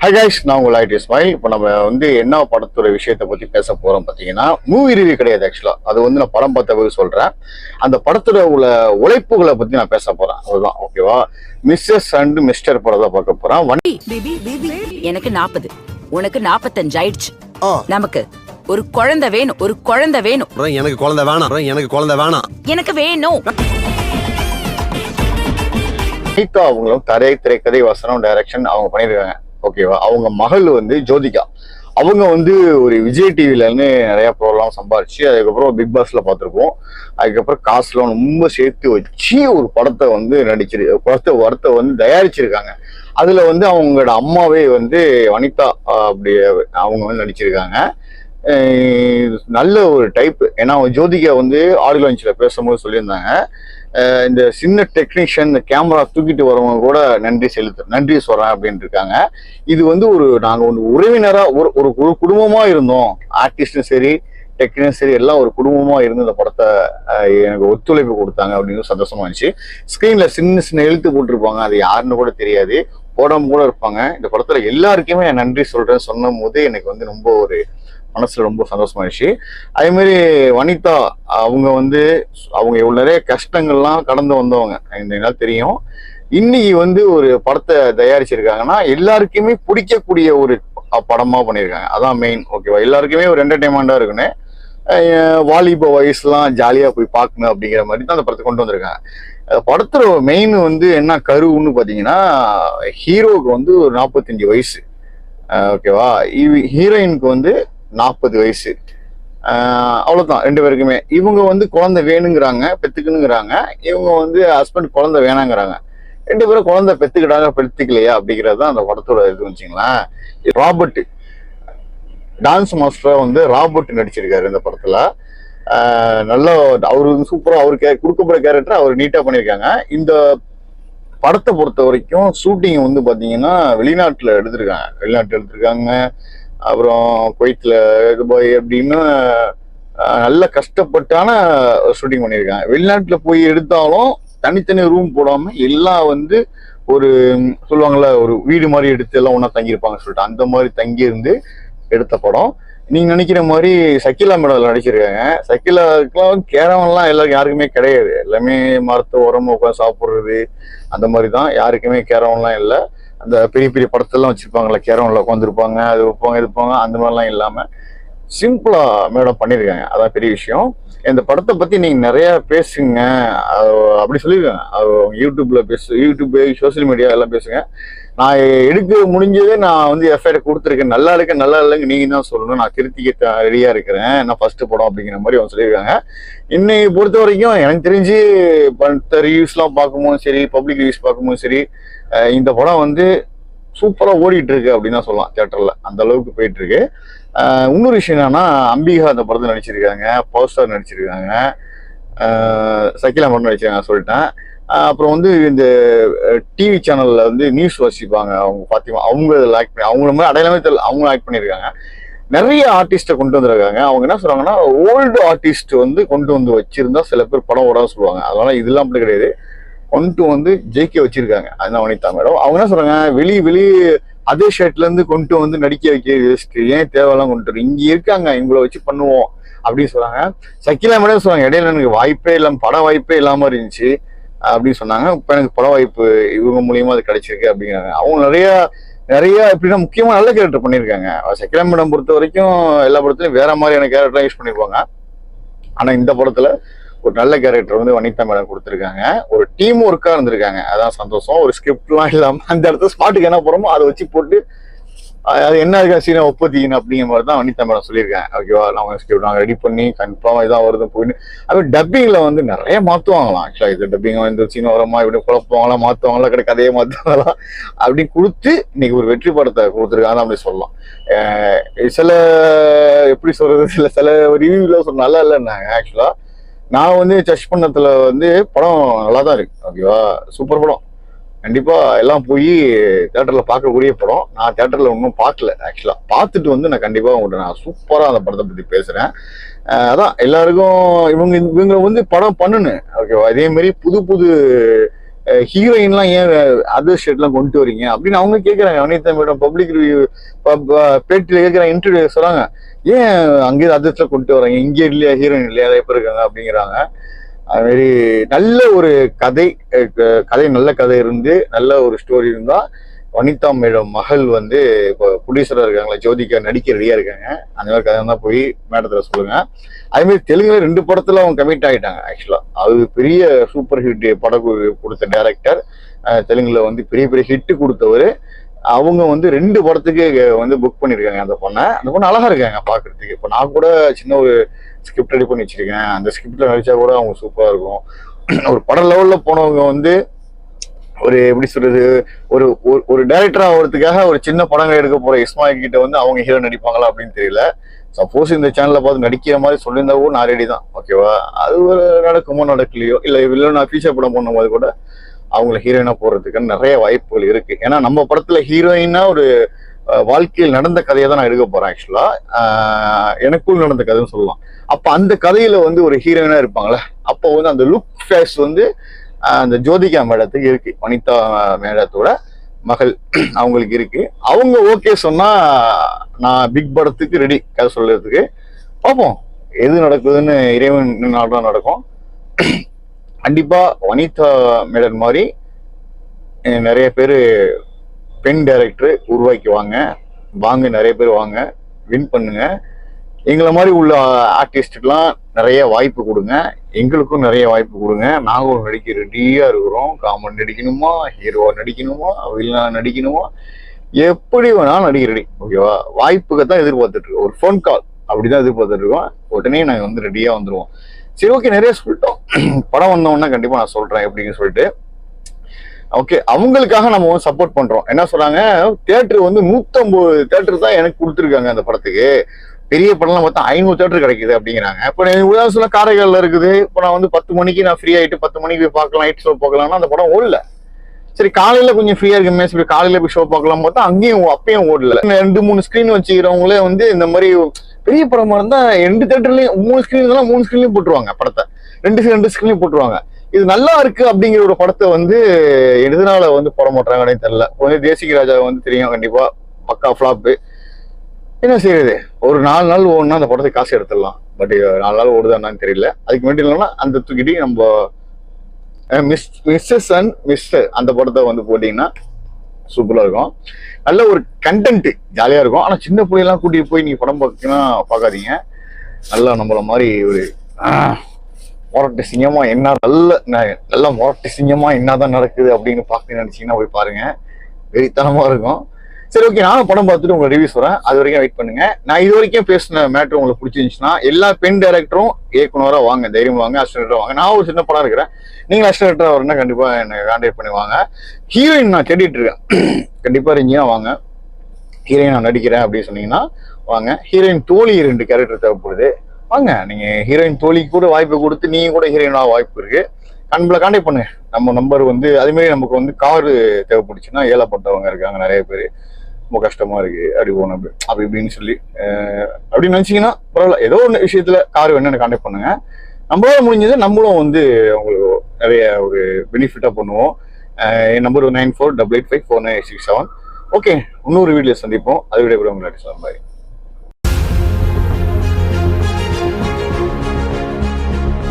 Hi guys நான் உங்கள் ID smile இப்போ நம்ம வந்து என்ன படத்தோட விஷயத்தை பற்றி பேச போகிறோம் பார்த்தீங்கன்னா மூவி ரிவ்யூ கிடையாது ஆக்சுவலாக அது வந்து நான் படம் பார்த்த போது சொல்கிறேன் அந்த படத்தோட உள்ள உழைப்புகளை பற்றி நான் பேச போகிறேன் அதுதான் ஓகேவா மிஸ்ஸஸ் அண்ட் மிஸ்டர் படத்தை பார்க்க போகிறேன் பேபி எனக்கு நாற்பது உனக்கு நாற்பத்தஞ்சு ஆயிடுச்சு. ஆ. நமக்கு ஒரு குழந்தை வேணும் ஒரு குழந்தை வேணும். எனக்கு குழந்தை வேணாம். எனக்கு குழந்தை வேணாம். எனக்கு வேணும். அவங்களும் தரை திரைக்கதை வசனம் டைரக்ஷன் அவங்க பண்ணியிருக்காங்க. ஓகேவா அவங்க மகள் வந்து ஜோதிகா. அவங்க வந்து ஒரு விஜய் டிவிலன்னு நிறைய ப்ரோலாம் சம்பாரிச்சு அதுக்கப்புறம் பிக் பாஸ்ல பார்த்துருப்போம். அதுக்கப்புறம் காசுலாம் ரொம்ப சேர்த்து வச்சு ஒரு படத்தை வந்து நடிச்சிரு படத்தை படத்தை வந்து தயாரிச்சிருக்காங்க. அதுல வந்து அவங்களோட அம்மாவே வந்து வனிதா அப்படி அவங்க வந்து நடிச்சிருக்காங்க. நல்ல ஒரு டைப் ஏன்னா ஜோதிகா வந்து ஆடியோ லான்ச்சில் பேசும்போது சொல்லியிருந்தாங்க. இந்த சின்ன டெக்னீஷியன் இந்த கேமரா தூக்கிட்டு வரவங்க கூட நன்றி செலுத்து நன்றி சொல்றேன் அப்படின்னு இருக்காங்க. இது வந்து ஒரு நாங்கள் ஒரு உறவினரா ஒரு ஒரு ஒரு குடும்பமா இருந்தோம். ஆர்டிஸ்டும் சரி டெக்னியும் சரி எல்லாம் ஒரு குடும்பமா இருந்து இந்த படத்தை எனக்கு ஒத்துழைப்பு கொடுத்தாங்க அப்படின்னு சந்தோஷமா இருந்துச்சு. ஸ்க்ரீனில் சின்ன சின்ன எழுத்து போட்டிருப்பாங்க. அது யாருன்னு கூட தெரியாது. போடாம கூட இருப்பாங்க. இந்த படத்துல எல்லாருக்குமே நன்றி சொல்கிறேன்னு சொன்னும் போது எனக்கு வந்து ரொம்ப ஒரு மனசில் ரொம்ப சந்தோஷமாயிடுச்சு. அதேமாரி வனிதா அவங்க வந்து அவங்க இவ்வளோ நிறைய கஷ்டங்கள்லாம் கடந்து வந்தவங்க. இந்த தெரியும். இன்னைக்கு வந்து ஒரு படத்தை தயாரிச்சிருக்காங்கன்னா எல்லாருக்குமே பிடிக்கக்கூடிய ஒரு படமாக பண்ணியிருக்காங்க. அதான் மெயின் ஓகேவா எல்லாருக்குமே ஒரு என்டர்டைன்மெண்ட்டாக இருக்குன்னு வாலிப வயசுலாம் ஜாலியாக போய் பார்க்கணும் அப்படிங்கிற மாதிரி தான் அந்த படத்தை கொண்டு வந்திருக்காங்க. படத்துல மெயின் வந்து என்ன கருவுன்னு பார்த்தீங்கன்னா ஹீரோவுக்கு வந்து ஒரு நாற்பத்தஞ்சு வயசு. ஓகேவா ஹீரோயினுக்கு வந்து நாற்பது வயசு. அவ்வளோதான் ரெண்டு பேருக்குமே. இவங்க வந்து குழந்தை வேணுங்கிறாங்க பெத்துக்கணுங்கிறாங்க. இவங்க வந்து ஹஸ்பண்ட் குழந்தை வேணாங்கிறாங்க. ரெண்டு பேரும் குழந்தை பெற்றுக்கிட்டாங்க பெற்றுக்கலையா அப்படிங்கிறது தான் அந்த படத்தோட இது வச்சுங்களேன் ராபர்ட் டான்ஸ் மாஸ்டராக வந்து ராபர்ட் நடிச்சிருக்காரு இந்த படத்தில். நல்லா அவரு சூப்பராக அவருக்கு கே கொடுக்கப்படுற கேரக்டர் அவர் நீட்டாக பண்ணியிருக்காங்க. இந்த படத்தை பொறுத்த வரைக்கும் ஷூட்டிங் வந்து பார்த்தீங்கன்னா வெளிநாட்டில் எடுத்திருக்காங்க. வெளிநாட்டில் எடுத்திருக்காங்க. அப்புறம் குவைத்தில் துபாய் அப்படின்னு நல்ல கஷ்டப்பட்டான ஷூட்டிங் பண்ணியிருக்காங்க. வெளிநாட்டில் போய் எடுத்தாலும் தனித்தனி ரூம் போடாமல் எல்லாம் வந்து ஒரு ம், ஒரு வீடு மாதிரி எடுத்து எல்லாம் ஒன்றா தங்கியிருப்பாங்க சொல்லிட்டு அந்த மாதிரி தங்கியிருந்து எடுத்த படம். நீங்க நினைக்கிற மாதிரி சக்கிலா மேடம் நடிச்சிருக்காங்க. சக்கிலாவுக்குலாம் கேரவன்லாம் எல்லாருக்கும் யாருக்குமே கிடையாது. எல்லாமே மரத்தை உரமா உட்காந்து சாப்பிட்றது அந்த மாதிரி தான். யாருக்குமே கேரவன்லாம் இல்லை. அந்த பெரிய பெரிய படத்தெல்லாம் வச்சிருப்பாங்கல்ல கேரவன்ல உட்காந்துருப்பாங்க அது வைப்பாங்க இது போங்க அந்த மாதிரிலாம் இல்லாம சிம்பிளா மேடம் பண்ணியிருக்காங்க. அதான் பெரிய விஷயம். இந்த படத்தை பத்தி நீங்க நிறைய பேசுங்க. அப்படி சொல்லியிருக்காங்க. யூடியூப்பில் யூடியூப்ல பேசு யூடியூப் சோஷியல் மீடியா எல்லாம் பேசுங்க. நான் எடுக்க முடிஞ்சதே நான் வந்து எஃப்ஐஆர் கொடுத்துருக்கேன். நல்லா இருக்க நல்லா இல்லைங்க நீங்க தான் சொல்லணும். நான் திருத்திக்க ரெடியா இருக்கிறேன். நான் ஃபர்ஸ்ட் படம் அப்படிங்கிற மாதிரி அவங்க சொல்லியிருக்காங்க. இன்னைக்கு பொறுத்த வரைக்கும் எனக்கு தெரிஞ்சு மற்ற ரிவ்யூஸ்லாம் பார்க்கும்போது சரி பப்ளிக் ரிவ்யூஸ் பார்க்கும்போது சரி இந்த படம் வந்து சூப்பராக ஓடிட்டு இருக்கு அப்படின்னு தான் சொல்லலாம் தியேட்டரில். அந்த அளவுக்கு போயிட்டு இருக்கு இன்னொரு விஷயம் என்னன்னா அம்பிகா அந்த படத்தில் நடிச்சிருக்காங்க பவர் ஸ்டார் நடிச்சிருக்காங்க சக்கிலா மட்டும் நடிச்சிருக்காங்க சொல்லிட்டேன். அப்புறம் வந்து இந்த டிவி சேனல்ல வந்து நியூஸ் வாசிப்பாங்க. அவங்க பாத்தீங்கன்னா அவங்க ஆக்ட் பண்ணி அவங்கள மாதிரி அடையாளமே தெரியல அவங்க ஆக்ட் பண்ணியிருக்காங்க. நிறைய ஆர்டிஸ்ட்டை கொண்டு வந்திருக்காங்க. அவங்க என்ன சொல்றாங்கன்னா ஓல்டு ஆர்டிஸ்ட் வந்து கொண்டு வந்து வச்சிருந்தா சில பேர் படம் ஓடாது சொல்லுவாங்க. அதனால இதெல்லாம் அப்படி கிடையாது. கொண்டு வந்து ஜெய்கே வச்சிருக்காங்க. அதுதான் வனிதா மேடம் அவங்க என்ன சொல்றாங்க? வெளி வெளி அதே ஷர்ட்ல இருந்து கொண்டு வந்து நடிக்க வைக்க waste. ஏன் தேவையெல்லாம் கொண்டு வரும் இங்க இருக்காங்க. இவங்கள வச்சு பண்ணுவோம். அப்படின்னு சொல்றாங்க. சக்கிலா மேடம் சொல்றாங்க? இடையில எனக்கு வாய்ப்பே இல்லாம பட வாய்ப்பே இல்லாம இருந்துச்சு. அப்படின்னு சொன்னாங்க. இப்ப எனக்கு பட வாய்ப்பு இவங்க மூலியமா அது கிடைச்சிருக்கு அப்படிங்கிறாங்க. அவங்க நிறைய நிறைய எப்படின்னா முக்கியமா நல்ல கேரக்டர் பண்ணியிருக்காங்க. சக்கிலா மேடம் பொறுத்த வரைக்கும் எல்லா படத்துலயும் வேற மாதிரியான கேரக்டர் யூஸ் பண்ணிருப்பாங்க. ஆனா இந்த படத்துல ஒரு நல்ல கேரக்டர் வந்து வனிதா மேடம் கொடுத்துருக்காங்க. ஒரு டீம் ஒர்க்காக இருந்திருக்காங்க. அதான் சந்தோஷம். ஒரு ஸ்கிரிப்ட்லாம் இல்லாமல் அந்த இடத்துல ஸ்பாட்டுக்கு என்ன போகிறோமோ அதை வச்சு போட்டு அது என்ன இருக்கா சீனா ஒப்பத்திக்கணும் அப்படிங்கிற மாதிரி தான் வனிதா மேடம் சொல்லியிருக்கேன் ஓகேவா நாங்கள் ஸ்கிரிப்ட் நாங்கள் ரெடி பண்ணி கன்ஃபார்மாக இதான் வருது போயின்னு அப்போ டப்பிங்கில் வந்து நிறைய மாற்றுவாங்களாம் ஆக்சுவலாக இது டப்பிங் இந்த சீனை வரமா இப்படி குழப்புவாங்களா மாற்றுவாங்களா கிடையாது கதையை மாற்றுவாங்களா அப்படி கொடுத்து இன்னைக்கு ஒரு வெற்றி படத்தை கொடுத்துருக்காங்க அப்படி சொல்லலாம். சில எப்படி சொல்றது சில சில ரிவ்யூல சொல்ல நல்லா இல்லைன்னாங்க ஆக்சுவலாக நான் வந்து சர்ச் பண்ணத்துல வந்து படம் நல்லா தான் இருக்கு ஓகேவா சூப்பர் படம். கண்டிப்பா எல்லாம் போய் தேட்டர்ல பார்க்கக்கூடிய படம். நான் தேட்டர்ல ஒன்றும் பார்க்கல ஆக்சுவலா பார்த்துட்டு வந்து நான் கண்டிப்பா உங்கள்கிட்ட நான் சூப்பரா அந்த படத்தை பத்தி பேசுறேன். அதான் எல்லாருக்கும் இவங்க இவங்க வந்து படம் பண்ணுன்னு ஓகேவா இதே மாதிரி புது புது ஹீரோயின்லாம் ஏன் அதர் ஸ்டேட்லாம் கொண்டு வரீங்க? அப்படின்னு அவங்க கேட்குறாங்க வனிதா மேடம் பப்ளிக் ரிவ்யூ பேட்டியில் கேட்குறாங்க இன்டர்வியூ சொல்றாங்க ஏன் அங்கேயே அதர்ஸ்ல கொண்டு வராங்க இங்கே இல்லையா? ஹீரோயின் இல்லையா? நிறைய இருக்காங்க அப்படிங்கிறாங்க. அதுமாரி நல்ல ஒரு கதை க- கதை நல்ல கதை இருந்து நல்ல ஒரு ஸ்டோரி இருந்தால் வனிதா மேடம் மகள் வந்து இப்போ ப்ரொடியூசரா இருக்காங்களா ஜோதிகா நடிக்க ரெடியாக இருக்காங்க. அந்த மாதிரி கதை தான் போய் மேடத்தில் சொல்லுங்கள் அதுமாரி மாதிரி தெலுங்குல ரெண்டு படத்தில் அவங்க கமிட் ஆகிட்டாங்க ஆக்சுவலாக அது பெரிய சூப்பர் ஹிட் படம் கொடுத்த டேரக்டர் தெலுங்குல வந்து பெரிய பெரிய ஹிட் கொடுத்தவர் அவங்க வந்து ரெண்டு படத்துக்கு வந்து புக் பண்ணியிருக்காங்க அந்த பொண்ணை. அந்த பொண்ணு அழகா இருக்காங்க பாக்குறதுக்கு. இப்போ நான் கூட சின்ன ஒரு ஸ்கிரிப்ட் ரெடி பண்ணி வச்சிருக்கேன். அந்த ஸ்கிரிப்ட்ல நடிச்சா கூட அவங்க சூப்பரா இருக்கும். ஒரு படம் லெவல்ல போனவங்க வந்து ஒரு எப்படி சொல்றது ஒரு ஒரு- ஒரு டைரக்டர் ஆகிறதுக்காக ஒரு சின்ன படங்கள் எடுக்க போற இஸ்மாயில் கிட்ட வந்து அவங்க ஹீரோ நடிப்பாங்களா அப்படின்னு தெரியல. சப்போஸ் இந்த சேனல்ல பார்த்து நடிக்கிற மாதிரி சொல்லியிருந்தா கூட நான் ரெடி தான். ஓகேவா அது ஒரு நடக்குமோ நடக்கலையோ? இல்ல இல்லை நான் ஃபீச்சர் படம் பண்ணும்போது கூட? அவங்கள ஹீரோயினா போடுறதுக்கு நிறைய வாய்ப்புகள் இருக்கு. ஏன்னா நம்ம படத்துல ஹீரோயினா ஒரு வாழ்க்கையில் நடந்த கதையை தான் நான் எடுக்க போறேன் ஆக்சுவலா எனக்குள் நடந்த கதைன்னு சொல்லலாம். அப்ப அந்த கதையில வந்து ஒரு ஹீரோயினா இருப்பாங்களே அப்போ வந்து அந்த லுக் ஃபேஸ் வந்து அந்த ஜோதிகா மேடத்துக்கு இருக்கு. வனிதா மேடத்தோட மகள் அவங்களுக்கு இருக்கு. அவங்க ஓகே சொன்னா நான் பிக் படத்துக்கு ரெடி கதை சொல்றதுக்கு. பார்ப்போம். எது நடக்குதுன்னு இறைவன் நாள் தான் நடக்கும். கண்டிப்பா வனிதா மேடன் மாதிரி நிறைய பேர் பெண் டைரக்டர் உருவாக்கிவாங்க. வாங்க நிறைய பேர் வாங்க வின் பண்ணுங்க. எங்களை மாதிரி உள்ள ஆர்டிஸ்டுக்கெல்லாம் நிறைய வாய்ப்பு கொடுங்க. எங்களுக்கும் நிறைய வாய்ப்பு கொடுங்க. நாங்களும் நடிக்க ரெடியாக இருக்கிறோம். காமன் நடிக்கணுமா? ஹீரோவாக நடிக்கணுமா? வில்லனா நடிக்கணுமா? எப்படி வேணாலும் நடிக்க ரெடி ஓகேவா வாய்ப்புக்கு தான் எதிர்பார்த்துட்டு இருக்கோம். ஒரு ஃபோன் கால் அப்படிதான் எதிர்பார்த்துட்டு இருக்கோம். உடனே நாங்கள் வந்து ரெடியாக வந்துடுவோம் சரி ஓகே நிறைய சொல்லிட்டோம். படம் வந்தோடனே கண்டிப்பா நான் சொல்றேன் அப்படின்னு சொல்லிட்டு. ஓகே அவங்களுக்காக நம்ம வந்து சப்போர்ட் பண்றோம். என்ன சொல்றாங்க? தியேட்டர் வந்து நூத்தம்பது தேட்டர் தான் எனக்கு கொடுத்துருக்காங்க அந்த படத்துக்கு. பெரிய படம்லாம் பார்த்தா ஐநூறு தேட்டர் கிடைக்குது அப்படிங்கிறாங்க. இப்போ உதாரணம் சொல்ல காரைக்காலில் இருக்குது. இப்போ நான் வந்து பத்து மணிக்கு நான் ஃப்ரீ ஆயிட்டு பத்து மணிக்கு போய் பார்க்கலாம் நைட் ஷோ பார்க்கலாம்னா அந்த படம் ஓடல. சரி காலையில கொஞ்சம் ஃப்ரீயா இருக்குமே சரி போய் காலையில போய் ஷோ பார்க்கலாம் பார்த்தா அங்கேயும் அப்பயும் ஓடல. ரெண்டு மூணு ஸ்க்ரீன் வச்சுக்கிறவங்களே வந்து இந்த மாதிரி பெரிய படமா இருந்தா ரெண்டு தேட்டர்லயும் மூணு ஸ்கிரீன் தான் மூணு ஸ்க்ரீன்லயும் போட்டுருவாங்க படத்தை. ரெண்டு ரெண்டு ஸ்க்ரீன்லயும் போட்டுருவாங்க. இது நல்லா இருக்கு அப்படிங்கிற ஒரு படத்தை வந்து எதனால வந்து போட மாட்டாங்கன்னு தெரியல. வந்து தேசிக ராஜா வந்து தெரியும் கண்டிப்பா. பக்கா ஃபிளாப்பு என்ன செய்யறது ஒரு நாலு நாள் ஓடுனா அந்த படத்துக்கு காசு எடுத்துடலாம். பட் நாலு நாள் ஓடுதான்னு தெரியல. அதுக்கு வேண்டி இல்லைன்னா அந்த தூக்கிட்டு நம்ம மிஸ் மிஸ்ஸஸ் அண்ட் மிஸ்டர் அந்த படத்தை வந்து போட்டிங்கன்னா சூப்பராக இருக்கும். நல்ல ஒரு கண்டென்ட் ஜாலியாக இருக்கும். ஆனால் சின்ன பிள்ளைலாம் கூட்டிகிட்டு போய் நீங்கள் படம் பார்த்தீங்கன்னா பார்க்காதீங்க. நல்லா நம்மள மாதிரி ஒரு ஆஹ், மொரட்டு சிங்கமா என்ன நல்ல ந- நல்ல மொரட்டு சிங்கமா என்னதான் நடக்குது அப்படின்னு பார்க்க நினைச்சீங்கன்னா போய் பாருங்க. வெறித்தனமா இருக்கும். சரி ஓகே நானும் படம் பார்த்துட்டு உங்களை ரிவ்யூ சொல்றேன் அது வரைக்கும் வெயிட் பண்ணுங்க. நான் இது வரைக்கும் பேசின மேட்ரு உங்களுக்கு பிடிச்சிருந்துச்சுன்னா எல்லா பெண் டைரக்டரும் இயக்குனராக வாங்க தைரியம் வாங்க அசிஸ்டன்டா வாங்க. நான் ஒரு சின்ன படம் இருக்கிறேன். நீங்கள் அசிஸ்டன்டா வரணும்னா கண்டிப்பாக என்னை கான்டாக்ட் பண்ணி வாங்க. ஹீரோயின் நான் தேடிட்டு இருக்கேன். கண்டிப்பாக இருந்தீங்கன்னா வாங்க. ஹீரோயின் நான் நடிக்கிறேன் அப்படின்னு சொன்னீங்கன்னா வாங்க. ஹீரோயின் தோழி ரெண்டு கேரக்டர் தேவைப்படுது. வாங்க நீங்கள் ஹீரோயின் தோழிக்கு கூட வாய்ப்பு கொடுத்து நீங்கள் கூட ஹீரோயினா வாய்ப்பு இருக்கு. கண்பில் காண்டாக்ட் பண்ணுங்க. நம்ம நம்பர் வந்து அதுமாரி நமக்கு வந்து காரு தேவைப்படுச்சுன்னா ஏழப்பட்டவங்க இருக்காங்க நிறைய பேர். ரொம்ப கஷ்டமா இருக்கு. அப்படி போகணும் அப்படி அப்படி இப்படின்னு சொல்லி அப்படின்னு நினைச்சீங்கன்னா பரவாயில்ல. ஏதோ ஒன்று விஷயத்துல கார் வேணும்னு கான்டாக்ட் பண்ணுங்க. நம்மளால முடிஞ்சது நம்மளும் வந்து உங்களுக்கு நிறைய ஒரு பெனிஃபிட்டா பண்ணுவோம். என் number nine four double eight five four nine six seven. Okay இன்னொரு வீடியோ சந்திப்போம். அது விட கூட உங்களை பாய்.